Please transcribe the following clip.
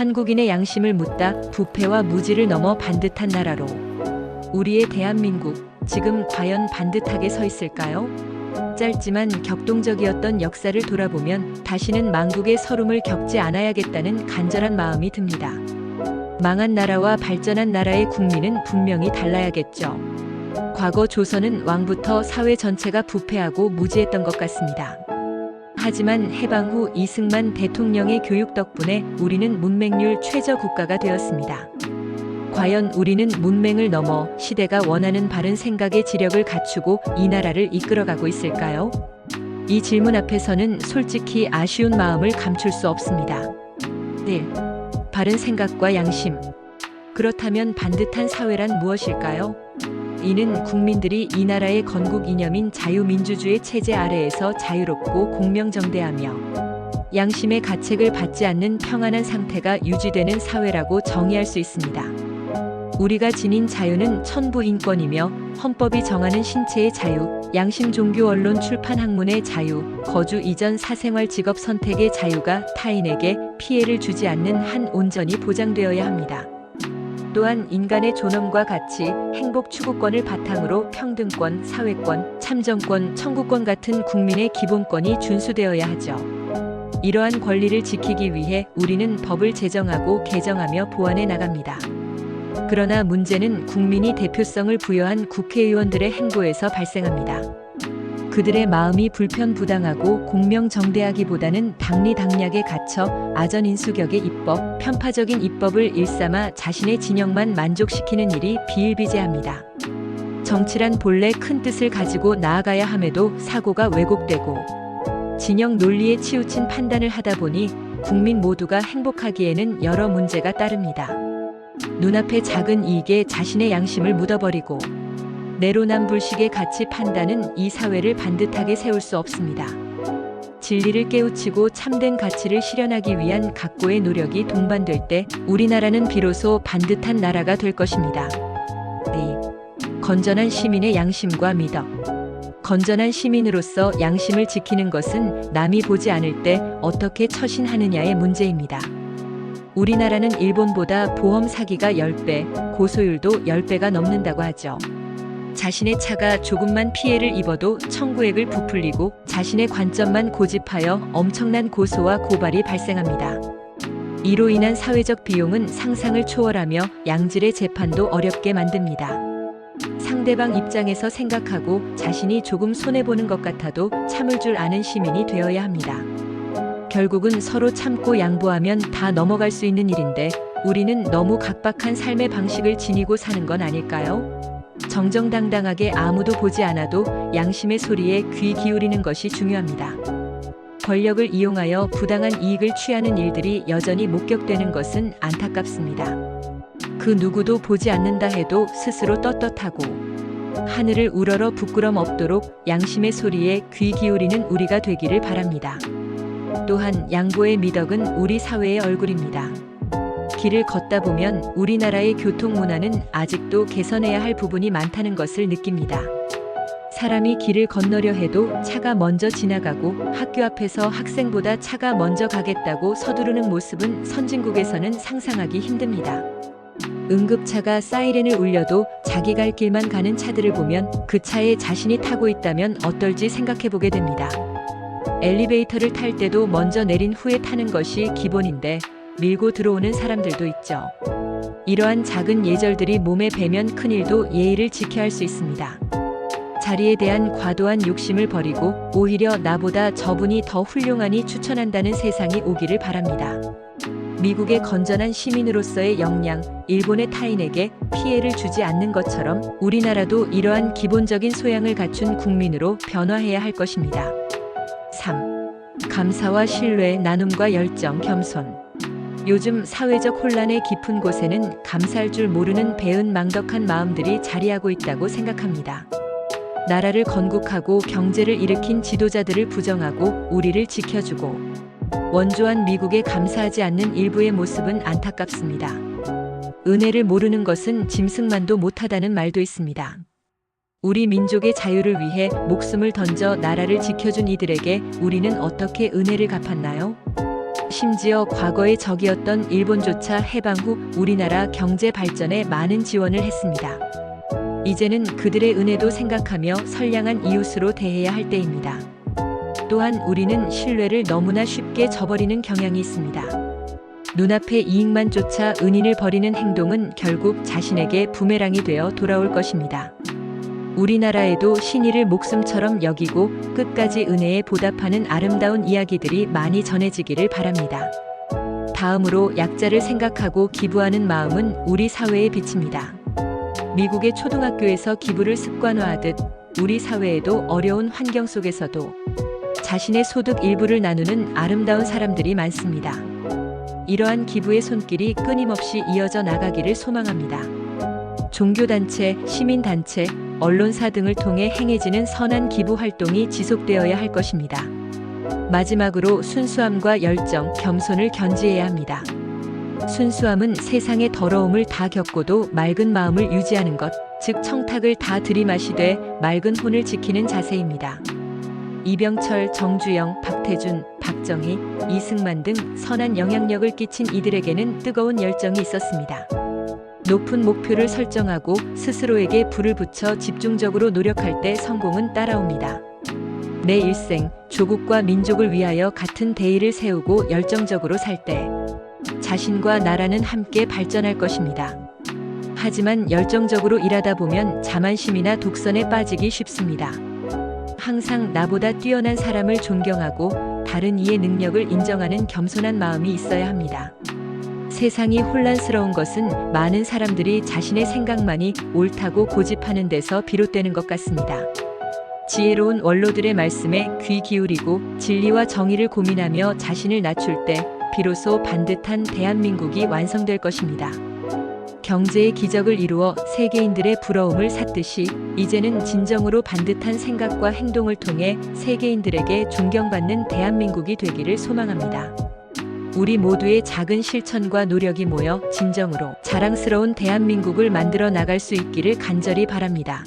한국인의 양심을 묻다 부패와 무지를 넘어 반듯한 나라로 우리의 대한민국 지금 과연 반듯하게 서 있을까요? 짧지만 격동적이었던 역사를 돌아보면 다시는 망국의 서름을 겪지 않아야겠다는 간절한 마음이 듭니다. 망한 나라와 발전한 나라의 국민은 분명히 달라야겠죠. 과거 조선은 왕부터 사회 전체가 부패하고 무지했던 것 같습니다. 하지만 해방 후 이승만 대통령의 교육 덕분에 우리는 문맹률 최저 국가가 되었습니다. 과연 우리는 문맹을 넘어 시대가 원하는 바른 생각의 지력을 갖추고 이 나라를 이끌어가고 있을까요? 이 질문 앞에서는 솔직히 아쉬운 마음을 감출 수 없습니다. 1. 바른 생각과 양심. 그렇다면 반듯한 사회란 무엇일까요? 이는 국민들이 이 나라의 건국 이념인 자유민주주의 체제 아래에서 자유롭고 공명정대하며 양심의 가책을 받지 않는 평안한 상태가 유지되는 사회라고 정의할 수 있습니다. 우리가 지닌 자유는 천부 인권이며 헌법이 정하는 신체의 자유, 양심 종교 언론 출판 학문의 자유, 거주 이전 사생활 직업 선택의 자유가 타인에게 피해를 주지 않는 한 온전히 보장되어야 합니다. 또한 인간의 존엄과 가치, 행복 추구권을 바탕으로 평등권, 사회권, 참정권, 청구권 같은 국민의 기본권이 준수되어야 하죠. 이러한 권리를 지키기 위해 우리는 법을 제정하고 개정하며 보완해 나갑니다. 그러나 문제는 국민이 대표성을 부여한 국회의원들의 행보에서 발생합니다. 그들의 마음이 불편부당하고 공명정대하기보다는 당리당략에 갇혀 아전인수격의 입법, 편파적인 입법을 일삼아 자신의 진영만 만족시키는 일이 비일비재합니다. 정치란 본래 큰 뜻을 가지고 나아가야 함에도 사고가 왜곡되고 진영 논리에 치우친 판단을 하다 보니 국민 모두가 행복하기에는 여러 문제가 따릅니다. 눈앞의 작은 이익에 자신의 양심을 묻어버리고 내로남불식의 가치 판단은 이 사회를 반듯하게 세울 수 없습니다. 진리를 깨우치고 참된 가치를 실현하기 위한 각고의 노력이 동반될 때 우리나라는 비로소 반듯한 나라가 될 것입니다. 2. 건전한 시민의 양심과 미덕. 건전한 시민으로서 양심을 지키는 것은 남이 보지 않을 때 어떻게 처신하느냐의 문제입니다. 우리나라는 일본보다 보험 사기가 10배, 고소율도 10배가 넘는다고 하죠. 자신의 차가 조금만 피해를 입어도 청구액을 부풀리고 자신의 관점만 고집하여 엄청난 고소와 고발이 발생합니다. 이로 인한 사회적 비용은 상상을 초월하며 양질의 재판도 어렵게 만듭니다. 상대방 입장에서 생각하고 자신이 조금 손해보는 것 같아도 참을 줄 아는 시민이 되어야 합니다. 결국은 서로 참고 양보하면 다 넘어갈 수 있는 일인데 우리는 너무 각박한 삶의 방식을 지니고 사는 건 아닐까요? 정정당당하게 아무도 보지 않아도 양심의 소리에 귀 기울이는 것이 중요합니다. 권력을 이용하여 부당한 이익을 취하는 일들이 여전히 목격되는 것은 안타깝습니다. 그 누구도 보지 않는다 해도 스스로 떳떳하고 하늘을 우러러 부끄럼 없도록 양심의 소리에 귀 기울이는 우리가 되기를 바랍니다. 또한 양보의 미덕은 우리 사회의 얼굴입니다. 길을 걷다 보면 우리나라의 교통 문화는 아직도 개선해야 할 부분이 많다는 것을 느낍니다. 사람이 길을 건너려 해도 차가 먼저 지나가고 학교 앞에서 학생보다 차가 먼저 가겠다고 서두르는 모습은 선진국에서는 상상하기 힘듭니다. 응급차가 사이렌을 울려도 자기 갈 길만 가는 차들을 보면 그 차에 자신이 타고 있다면 어떨지 생각해 보게 됩니다. 엘리베이터를 탈 때도 먼저 내린 후에 타는 것이 기본인데 밀고 들어오는 사람들도 있죠. 이러한 작은 예절들이 몸에 배면 큰일도 예의를 지켜야 할 수 있습니다. 자리에 대한 과도한 욕심을 버리고 오히려 나보다 저분이 더 훌륭하니 추천한다는 세상이 오기를 바랍니다. 미국의 건전한 시민으로서의 역량, 일본의 타인에게 피해를 주지 않는 것처럼 우리나라도 이러한 기본적인 소양을 갖춘 국민으로 변화해야 할 것입니다. 3. 감사와 신뢰, 나눔과 열정, 겸손. 요즘 사회적 혼란의 깊은 곳에는 감사할 줄 모르는 배은망덕한 마음들이 자리하고 있다고 생각합니다. 나라를 건국하고 경제를 일으킨 지도자들을 부정하고 우리를 지켜주고 원조한 미국에 감사하지 않는 일부의 모습은 안타깝습니다. 은혜를 모르는 것은 짐승만도 못하다는 말도 있습니다. 우리 민족의 자유를 위해 목숨을 던져 나라를 지켜준 이들에게 우리는 어떻게 은혜를 갚았나요? 심지어 과거의 적이었던 일본조차 해방 후 우리나라 경제 발전에 많은 지원을 했습니다. 이제는 그들의 은혜도 생각하며 선량한 이웃으로 대해야 할 때입니다. 또한 우리는 신뢰를 너무나 쉽게 저버리는 경향이 있습니다. 눈앞의 이익만 쫓아 은인을 버리는 행동은 결국 자신에게 부메랑이 되어 돌아올 것입니다. 우리나라에도 신의를 목숨처럼 여기고 끝까지 은혜에 보답하는 아름다운 이야기들이 많이 전해지기를 바랍니다. 다음으로 약자를 생각하고 기부하는 마음은 우리 사회의 빛입니다. 미국의 초등학교에서 기부를 습관화하듯 우리 사회에도 어려운 환경 속에서도 자신의 소득 일부를 나누는 아름다운 사람들이 많습니다. 이러한 기부의 손길이 끊임없이 이어져 나가기를 소망합니다. 종교단체, 시민단체, 언론사 등을 통해 행해지는 선한 기부 활동이 지속되어야 할 것입니다. 마지막으로 순수함과 열정, 겸손을 견지해야 합니다. 순수함은 세상의 더러움을 다 겪고도 맑은 마음을 유지하는 것, 즉 청탁을 다 들이마시되 맑은 혼을 지키는 자세입니다. 이병철, 정주영, 박태준, 박정희, 이승만 등 선한 영향력을 끼친 이들에게는 뜨거운 열정이 있었습니다. 높은 목표를 설정하고 스스로에게 불을 붙여 집중적으로 노력할 때 성공은 따라옵니다. 내 일생, 조국과 민족을 위하여 같은 대의를 세우고 열정적으로 살 때 자신과 나라는 함께 발전할 것입니다. 하지만 열정적으로 일하다 보면 자만심이나 독선에 빠지기 쉽습니다. 항상 나보다 뛰어난 사람을 존경하고 다른 이의 능력을 인정하는 겸손한 마음이 있어야 합니다. 세상이 혼란스러운 것은 많은 사람들이 자신의 생각만이 옳다고 고집하는 데서 비롯되는 것 같습니다. 지혜로운 원로들의 말씀에 귀 기울이고 진리와 정의를 고민하며 자신을 낮출 때 비로소 반듯한 대한민국이 완성될 것입니다. 경제의 기적을 이루어 세계인들의 부러움을 샀듯이 이제는 진정으로 반듯한 생각과 행동을 통해 세계인들에게 존경받는 대한민국이 되기를 소망합니다. 우리 모두의 작은 실천과 노력이 모여 진정으로 자랑스러운 대한민국을 만들어 나갈 수 있기를 간절히 바랍니다.